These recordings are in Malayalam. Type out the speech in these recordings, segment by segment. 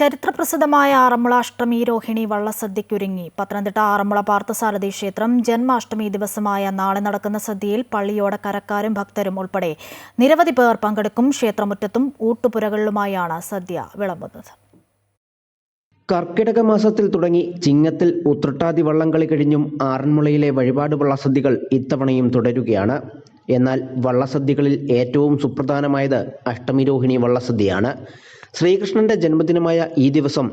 ചരിത്രപ്രസിദ്ധമായ ആറന്മുള അഷ്ടമി രോഹിണി വള്ളസദ്യയ്ക്കൊരുങ്ങി. പത്തനംതിട്ട ആറന്മുള പാർത്ഥസാരഥി ക്ഷേത്രം ജന്മാഷ്ടമി ദിവസമായ നാളെ നടക്കുന്ന സദ്യയിൽ പള്ളിയോട കരക്കാരും ഭക്തരും ഉൾപ്പെടെ നിരവധി പേർ പങ്കെടുക്കും. ക്ഷേത്രമുറ്റത്തും ഊട്ടുപുരകളിലുമായാണ് സദ്യ വിളമ്പുന്നത്. കർക്കിടക മാസത്തിൽ തുടങ്ങി ചിങ്ങത്തിൽ ഉത്രട്ടാതി വള്ളംകളി കഴിഞ്ഞും ആറന്മുളയിലെ വഴിപാട് വള്ളസദ്യകൾ ഇത്തവണയും തുടരുകയാണ്. എന്നാൽ വള്ളസദ്യകളിൽ ഏറ്റവും സുപ്രധാനമായത് അഷ്ടമിരോഹിണി വള്ളസദ്യയാണ്. ശ്രീകൃഷ്ണന്റെ ജന്മദിനമായ ഈ ദിവസം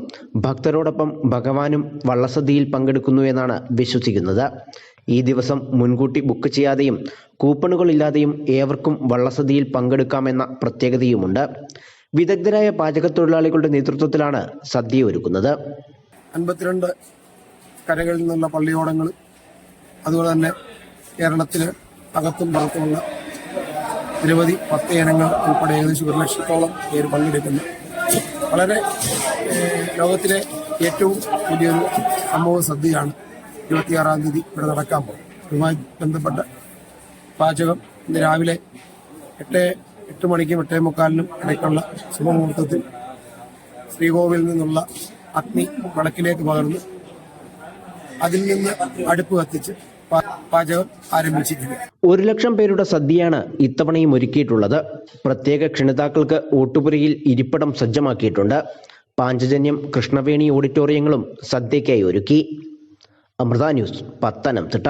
ഭക്തരോടൊപ്പം ഭഗവാനും വള്ളസദ്യയിൽ പങ്കെടുക്കുന്നു എന്നാണ് വിശ്വസിക്കുന്നത്. ഈ ദിവസം മുൻകൂട്ടി ബുക്ക് ചെയ്യാതെയും കൂപ്പണുകളില്ലാതെയും ഏവർക്കും വള്ളസദ്യയിൽ പങ്കെടുക്കാമെന്ന പ്രത്യേകതയുമുണ്ട്. വിദഗ്ധരായ പാചകത്തൊഴിലാളികളുടെ നേതൃത്വത്തിലാണ് സദ്യ ഒരുക്കുന്നത്. അൻപത്തിരണ്ട് കരകളിൽ നിന്നുള്ള പള്ളിയോടങ്ങൾ അതുപോലെ തന്നെ കേരളത്തിന് അകത്തും പുറത്തുമുള്ള നിരവധി പത്ത് ഇനങ്ങൾ ഉൾപ്പെടെ ഏകദേശം ഒരു ലക്ഷത്തോളം പേര് പങ്കെടുക്കുന്നു. വളരെ ലോകത്തിലെ ഏറ്റവും വലിയൊരു സംഭവ സദ്യയാണ് ഇരുപത്തിയാറാം തീയതി ഇവിടെ നടക്കാൻ പോകും ഇതുമായി ബന്ധപ്പെട്ട പാചകം ഇന്ന് രാവിലെ എട്ട് എട്ട് മണിക്കും എട്ടേ മുക്കാലിനും ഇടയ്ക്കുള്ള ശുഭമുഹൂർത്തത്തിൽ ശ്രീകോവിൽ നിന്നുള്ള അഗ്നി വിളക്കിലേക്ക് പകർന്ന് അതിൽ നിന്ന് അടുപ്പ് കത്തിച്ച് പാചകം ആരംഭിച്ചിരിക്കുന്നത് ഒരു ലക്ഷം പേരുടെ സദ്യയാണ് ഇത്തവണയും ഒരുക്കിയിട്ടുള്ളത്. പ്രത്യേക ക്ഷണിതാക്കൾക്ക് ഊട്ടുപുരയിൽ ഇരിപ്പിടം സജ്ജമാക്കിയിട്ടുണ്ട്. പാഞ്ചജന്യം കൃഷ്ണവേണി ഓഡിറ്റോറിയങ്ങളും സദ്യയ്ക്കായി ഒരുക്കി. അമൃത ന്യൂസ് പത്തനംതിട്ട.